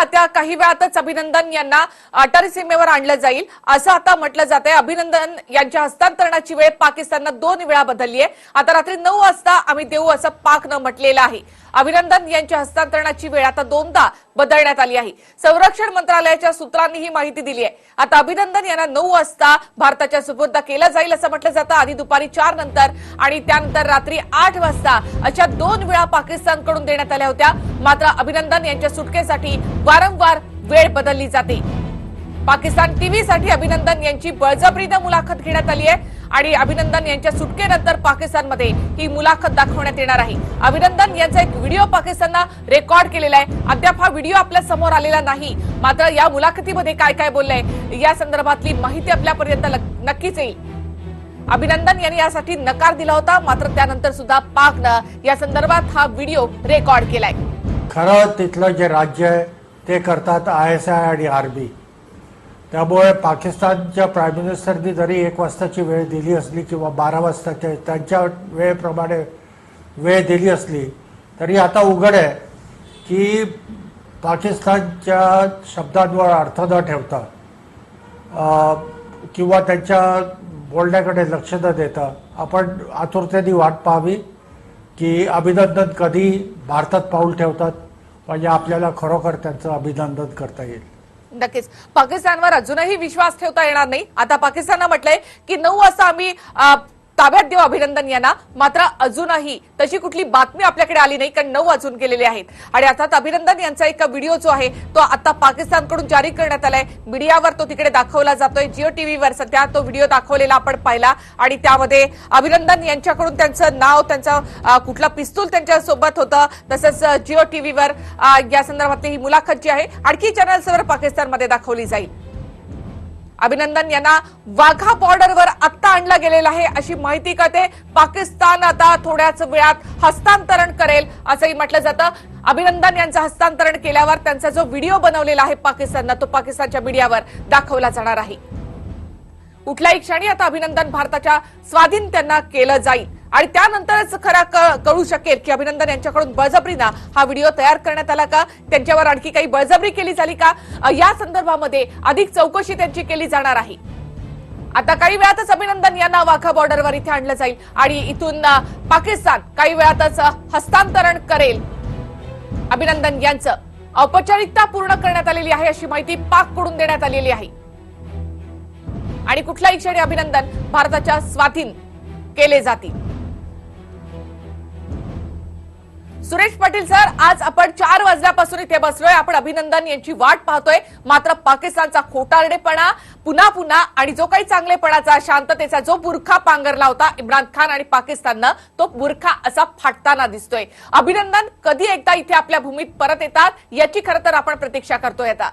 आता काही वेळातच अभिनंदन यांना अटारी सीमेवर आणलं जाईल. असं आता म्हटलं जात आहे अभिनंदन यांच्या हस्तांतरणाची वेळ पाकिस्ताननं दोन वेळा बदलली आहे. आता रात्री नऊ वाजता आम्ही देऊ असं पाकनं म्हटलेलं आहे. अभिनंदन यांच्या हस्तांतरणाची वेळ आता दोनदा बदलण्यात आली आहे. संरक्षण मंत्रालयाच्या सूत्रांनी ही माहिती दिली आहे. आता अभिनंदन यांना नऊ वाजता भारताच्या सुपूर्द केलं जाईल असं म्हटलं जातं. आधी दुपारी चार नंतर आणि त्यानंतर रात्री आठ वाजता अशा दोन वेळा पाकिस्तानकडून देण्यात आल्या होत्या. मात्र अभिनंदन यांच्या सुटकेसाठी वारंवार वेळ बदलली जाते. पाकिस्तान टीव्हीसाठी अभिनंदन यांची बळजबरीनं मुलाखत घेण्यात आली आहे आणि अभिनंदन यांच्या सुटकेनंतर पाकिस्तानमध्ये ही मुलाखत दाखवण्यात येणार आहे. अभिनंदन यांचा एक व्हिडिओ पाकिस्ताननं रेकॉर्ड केलेला आहे. अद्याप हा व्हिडिओ आपल्यासमोर आलेला नाही. मात्र या मुलाखतीमध्ये काय काय बोललंय या संदर्भातली माहिती आपल्यापर्यंत नक्कीच येईल. अभिनंदन यांनी यासाठी नकार दिला होता मात्र त्यानंतर सुद्धा पाकनं या संदर्भात हा व्हिडिओ रेकॉर्ड केलाय. खरं तिथलं जे राज्य आहे ते करतात आय एस आय आणि आर बी त्यामुळे पाकिस्तानच्या प्राईम मिनिस्टरनी जरी एक वाजताची वेळ दिली असली किंवा बारा वाजताच्या त्यांच्या वेळेप्रमाणे वेळ दिली असली तरी आता उघड आहे की पाकिस्तानच्या शब्दांवर अर्थ न ठेवता किंवा त्यांच्या बोलण्याकडे लक्ष न देता आपण आतुरतेने वाट पाहावी की अभिनंदन कधी भारतात पाऊल ठेवतात. म्हणजे आपल्याला खरोखर त्यांचं अभिनंदन करता येईल. नक्कीच. पाकिस्तानवर अजूनही विश्वास ठेवता येणार नाही. आता पाकिस्ताननं म्हटलंय की नऊ असं आम्ही ताब्यात देऊ अभिनंदन यांना. मात्र अजूनही तशी कुठली बातमी आपल्याकडे आली नाही कारण नऊ वाजून गेलेले आहेत. आणि अर्थात अभिनंदन यांचा एक व्हिडिओ जो आहे तो आता पाकिस्तानकडून जारी करण्यात आलाय. मीडियावर तो तिकडे दाखवला जातोय. जिओ टीव्हीवर सध्या तो व्हिडिओ दाखवलेला आपण पाहिला. आणि त्यामध्ये अभिनंदन यांच्याकडून त्यांचं नाव त्यांचं कुठला पिस्तूल त्यांच्यासोबत होतं तसंच जिओ टीव्हीवर या संदर्भातली ही मुलाखत जी आहे आणखी चॅनल्सवर पाकिस्तानमध्ये दाखवली जाईल. अभिनंदन यांना वाघा बॉर्डरवर आत्ता आणला गेलेला आहे अशी माहिती कळते. पाकिस्तान आता थोड्याच वेळात हस्तांतरण करेल असंही म्हटलं जातं. अभिनंदन यांचं हस्तांतरण केल्यावर त्यांचा जो व्हिडिओ बनवलेला आहे पाकिस्ताननं तो पाकिस्तानच्या मीडियावर दाखवला जाणार आहे. कुठल्याही क्षणी आता अभिनंदन भारताच्या स्वाधीन त्यांना केलं जाईल. आणि त्यानंतरच खरा क- कळू शकेल की अभिनंदन यांच्याकडून बळजबरीनं हा व्हिडिओ तयार करण्यात आला का? त्यांच्यावर आणखी काही बळजबरी केली झाली का? या संदर्भामध्ये अधिक चौकशी त्यांची केली जाणार आहे. आता काही वेळातच अभिनंदन यांना वाघा बॉर्डरवर इथे आणलं जाईल आणि इथून पाकिस्तान काही वेळातच हस्तांतरण करेल. अभिनंदन यांचं औपचारिकता पूर्ण करण्यात आलेली आहे अशी माहिती पाककडून देण्यात आलेली आहे. आणि कुठल्याही क्षणी अभिनंदन भारताच्या स्वाधीन केले जातील. सुरेश पाटील सर आज आपण चार वाजल्यापासून इथे बसलोय. आपण अभिनंदन यांची वाट पाहतोय. मात्र पाकिस्तानचा खोटारडेपणा पुन्हा पुन्हा आणि जो काही चांगलेपणाचा शांततेचा जो बुरखा पांघरला होता इम्रान खान आणि पाकिस्ताननं तो बुरखा असा फाटताना दिसतोय. अभिनंदन कधी एकदा इथे आपल्या भूमीत परत येतात? याची खरं तर आपण प्रतीक्षा करतोय आता.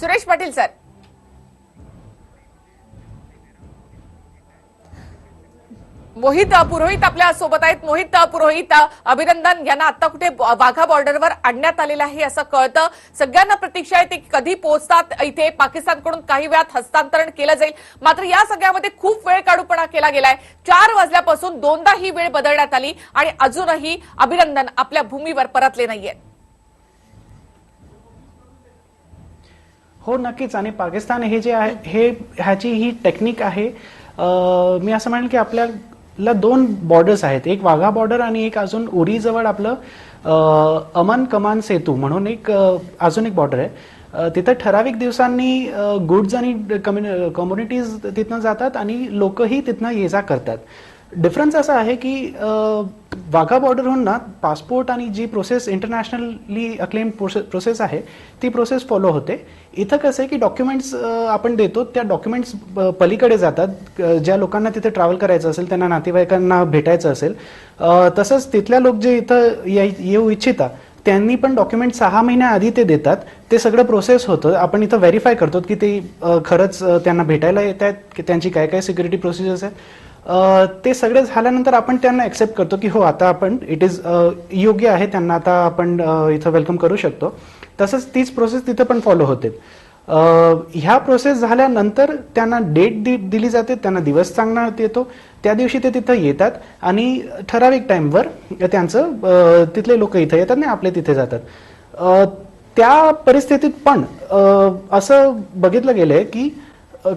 सुरेश पाटील सर. मोहित पुरोहित आपल्यासोबत आहेत. मोहित पुरोहित अभिनंदन. यांना आता कुठे वाघा बॉर्डरवर आणण्यात आलेलं आहे असं कळतं. सगळ्यांना प्रतीक्षा आहे ते कधी पोहोचतात. इथे पाकिस्तानकडून काही वेळात हस्तांतरण केलं जाईल. मात्र या सगळ्यामध्ये खूप वेळ काढूपणा केला गेलाय. चार वाजल्यापासून दोनदा ही वेळ बदलण्यात आली आणि अजूनही अभिनंदन आपल्या भूमीवर परतले नाहीये हो नक्कीच. आणि पाकिस्तान हे जे आहे हे ह्याची ही टेक्निक आहे. मी असं म्हणेन की आपल्या ला दोन बॉर्डर्स आहेत. एक वाघा बॉर्डर आणि एक अजून उरीजवळ आपलं अमन कमान सेतू म्हणून एक अजून एक बॉर्डर आहे. तिथं ठराविक दिवसांनी गुड्स आणि कम्युनि कम्युनिटीज तिथनं जातात आणि लोकही तिथनं ये जा करतात. डिफरन्स असा आहे की वाघा बॉर्डरहून ना पासपोर्ट आणि जी प्रोसेस इंटरनॅशनली अक्लेम प्रोसेस आहे ती प्रोसेस फॉलो होते. इथं कसं आहे की डॉक्युमेंट्स आपण देतो त्या डॉक्युमेंट्स पलीकडे जातात. ज्या लोकांना तिथे ट्रॅव्हल करायचं असेल त्यांना नातेवाईकांना भेटायचं असेल तसंच तिथल्या लोक जे इथं येऊ इच्छिता त्यांनी पण डॉक्युमेंट सहा महिन्या आधी ते देतात. ते सगळं प्रोसेस होतं. आपण इथं व्हेरीफाय करतो की ते खरंच त्यांना भेटायला येत आहेत की त्यांची काय काय सिक्युरिटी प्रोसिजर्स आहेत. ते सगळे झाल्यानंतर आपण त्यांना एक्सेप्ट करतो की हो आता आपण इट इज योग्य आहे त्यांना आता आपण इथं वेलकम करू शकतो. तसंच तीच प्रोसेस तिथं पण फॉलो होते. ह्या प्रोसेस झाल्यानंतर त्यांना डेट दि, दिली जाते त्यांना दिवस सांगण्यात येतो. त्या दिवशी ते तिथं येतात आणि ठराविक टाईमवर त्यांचं तिथले लोक इथं येतात आणि आपले तिथे जातात. त्या परिस्थितीत पण असं बघितलं गेलंय की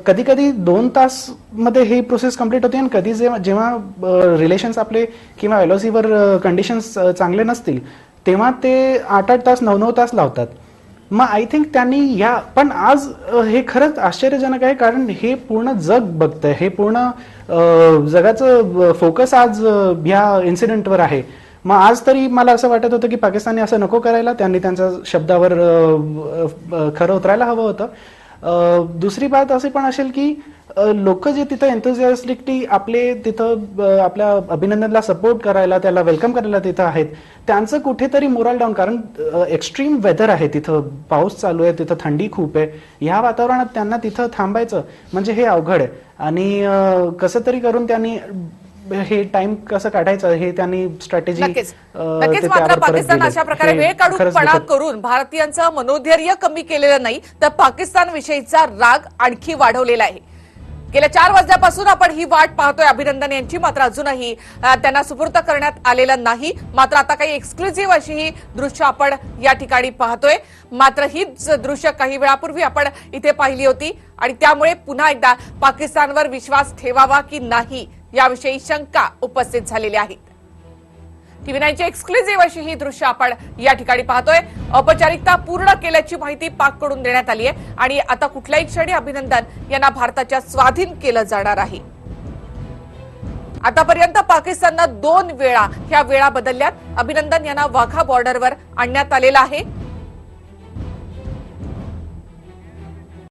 कधी कधी दोन तासमध्ये ही प्रोसेस कंप्लीट होते आणि कधी जेव्हा जेव्हा रिलेशन्स आपले किंवा एलओसीवर कंडिशन्स चांगले नसतील तेव्हा ते आठ आठ तास नऊ नऊ तास लावतात. मग आय थिंक त्यांनी या पण आज हे खरंच आश्चर्यजनक आहे कारण हे पूर्ण जग बघतंय. हे पूर्ण जगाचं फोकस आज ह्या इन्सिडेंटवर आहे. मग आज तरी मला असं वाटत होतं की पाकिस्तानने असं नको करायला त्यांनी त्यांच्या शब्दावर खरं उतरायला हवं होतं. दुसरी बात अशी पण असेल की लोक जे तिथं एन्थुझियास्टिकली आपले तिथं आपल्या अभिनंदनला सपोर्ट करायला त्याला वेलकम करायला तिथं आहेत त्यांचं कुठेतरी मोरल डाऊन कारण एक्स्ट्रीम वेदर आहे तिथं पाऊस चालू आहे तिथं थंडी खूप आहे ह्या वातावरणात त्यांना तिथं थांबायचं म्हणजे हे अवघड आहे. आणि कसं तरी करून त्यांनी हे टाइम कसं काढायचं? हे त्यांनी स्ट्रॅटेजी नक्कीच. नक्कीच मात्र पाकिस्तान अशा प्रकारे वेळ काढूनपणा करून भारतीयांचं मनोधैर्य कमी केलेलं नाही तर पाकिस्तान विषयीचा राग आणखी वाढवलेला आहे. गेल्या चार वाजल्यापासून आपण ही वाट पाहतोय. अभिनंदन यांची मात्र अजूनही त्यांना सुपूर्त करण्यात आलेलं नाही. मात्र आता काही एक्सक्लुझिव्ह अशी ही दृश्य आपण या ठिकाणी पाहतोय. मात्र हीच दृश्य काही वेळापूर्वी आपण इथे पाहिली होती. आणि त्यामुळे पुन्हा एकदा पाकिस्तानवर विश्वास ठेवावा की नाही याविषयी शंका उपस्थित झालेल्या आहेत. टीव्ही नाईनची एक्सक्लुझिव्ह अशी ही दृश्य आपण या ठिकाणी पाहतोय. औपचारिकता पूर्ण केल्याची माहिती पाककडून देण्यात आली आहे आणि आता कुठल्याही क्षणी अभिनंदन यांना भारताच्या स्वाधीन केलं जाणार आहे. आतापर्यंत पाकिस्ताननं दोन वेळा ह्या वेळा बदलल्यात. अभिनंदन यांना वाघा बॉर्डरवर आणण्यात आलेला आहे.